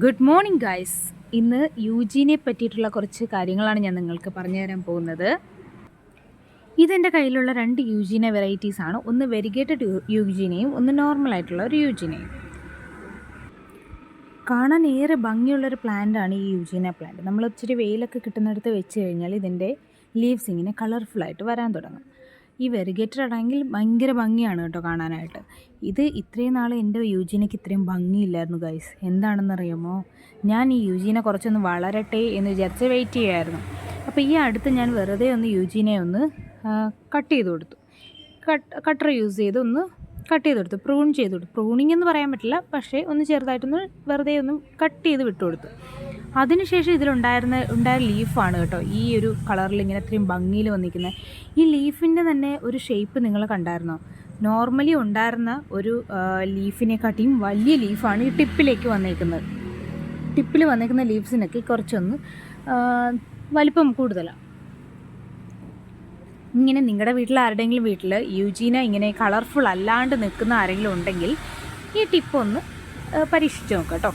Good morning guys ഇന്ന് യൂജീനെ പറ്റിയിട്ടുള്ള കുറച്ച് കാര്യങ്ങളാണ് ഞാൻ നിങ്ങൾക്ക് പറഞ്ഞു തരാൻ പോകുന്നത്. ഇതെന്റെ കയ്യിലുള്ള രണ്ട് യൂജീന വെറൈറ്റീസ് ആണ്. ഒന്ന് വെരിഗേറ്റഡ് യൂജീനയും ഒന്ന് നോർമൽ ആയിട്ടുള്ള ഒരു യുജീനയും. കാണാൻ ഏറെ ഭംഗിയുള്ളൊരു പ്ലാന്റാണ് ഈ യൂജീന പ്ലാന്റ് നമ്മൾ ഇച്ചിരി വെയിലൊക്കെ കിട്ടുന്നിടത്ത് വെച്ച് കഴിഞ്ഞാൽ ഇതിന്റെ ലീവ്സ് ഇങ്ങനെ കളർഫുള്ളായിട്ട് വരാൻ തുടങ്ങും. ഈ വെറിഗേറ്റഡ് ആണെങ്കിൽ ഭയങ്കര ഭംഗിയാണ് കേട്ടോ കാണാനായിട്ട്. ഇത് ഇത്രയും നാൾ എന്റെ യൂജീനയ്ക്ക് ഇത്രയും ഭംഗിയില്ലായിരുന്നു ഗൈസ് എന്താണെന്നറിയാമോ? ഞാൻ ഈ യൂജീനെ കുറച്ചൊന്ന് വളരട്ടെ എന്ന് വിചാരിച്ച് വെയിറ്റ് ചെയ്യുമായിരുന്നു അപ്പോൾ ഈ അടുത്ത് ഞാൻ വെറുതെ ഒന്ന് യൂജീനെ ഒന്ന് കട്ട് ചെയ്ത് കൊടുത്തു. കട്ട് കട്ടർ യൂസ് ചെയ്ത് ഒന്ന് കട്ട് ചെയ്ത് കൊടുത്തു. പ്രൂൺ ചെയ്ത് കൊടുത്തു. പ്രൂണിങ് എന്ന് പറയാൻ പറ്റില്ല പക്ഷേ ഒന്ന് ചെറുതായിട്ടൊന്ന് വെറുതെ ഒന്ന് കട്ട് ചെയ്ത് വിട്ടു കൊടുത്തു. അതിനുശേഷം ഇതിലുണ്ടായിരുന്ന ഉണ്ടായ ലീഫാണ് കേട്ടോ. ഈ ഒരു കളറിൽ ഇങ്ങനെ ഇത്രയും ഭംഗിയിൽ വന്നിരിക്കുന്നത് ഈ ലീഫിന്റെ തന്നെ ഒരു ഷേപ്പ് നിങ്ങൾ കണ്ടായിരുന്നോ? നോർമലി ഉണ്ടായിരുന്ന ഒരു ലീഫിനെക്കാട്ടിയും വലിയ ലീഫാണ് ഈ ടിപ്പിലേക്ക് വന്നേക്കുന്നത് ടിപ്പിൽ വന്നേക്കുന്ന ലീവ്സിനൊക്കെ കുറച്ചൊന്ന് വലിപ്പം കൂടുതലാണ് ഇങ്ങനെ നിങ്ങളുടെ വീട്ടിൽ ആരുടെയെങ്കിലും വീട്ടിൽ യൂജീന ഇങ്ങനെ കളർഫുൾ അല്ലാണ്ട് നിൽക്കുന്ന ആരെങ്കിലും ഉണ്ടെങ്കിൽ ഈ ടിപ്പൊന്ന് പരീക്ഷിച്ച് നോക്കാം കേട്ടോ.